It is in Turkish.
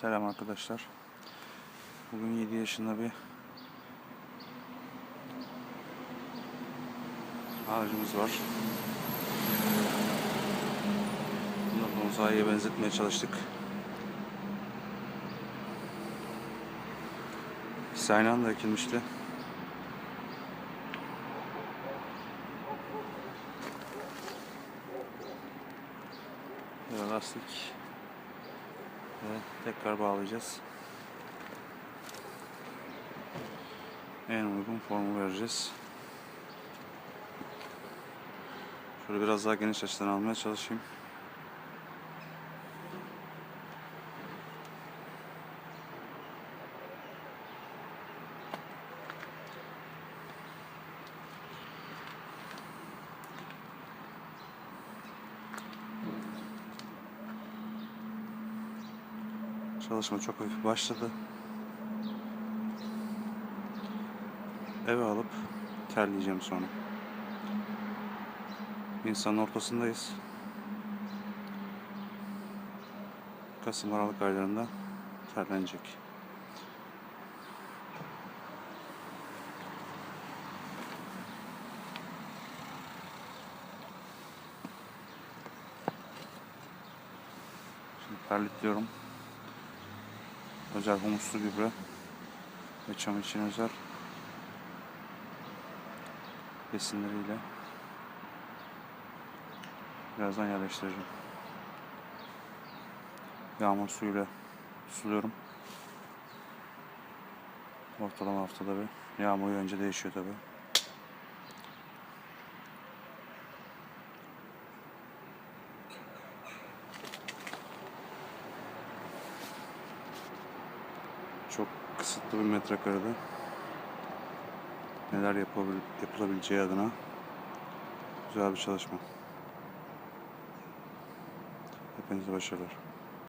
Selam arkadaşlar. Bugün 7 yaşında bir ağacımız var. Bunu bonsaiye benzetmeye çalıştık. İkisi aynı anda ekilmişti. Lastik ve tekrar bağlayacağız. En uygun formu vereceğiz. Şöyle biraz daha geniş açıdan almaya çalışayım. Çalışma çok hafif başladı. Eve alıp terleyeceğim sonra. Nisan'ın ortasındayız. Kasım Aralık aylarında terlenecek. Şimdi terletiyorum. Özel humuslu gübre ve çam için özel besinleriyle birazdan yerleştireceğim. Yağmur suyuyla suluyorum. Ortalama haftada bir. Yağmur önce değişiyor tabi. Çok kısıtlı bir metrekarede neler yapabil yapılabileceği adına güzel bir çalışma. Hepinize başarılar.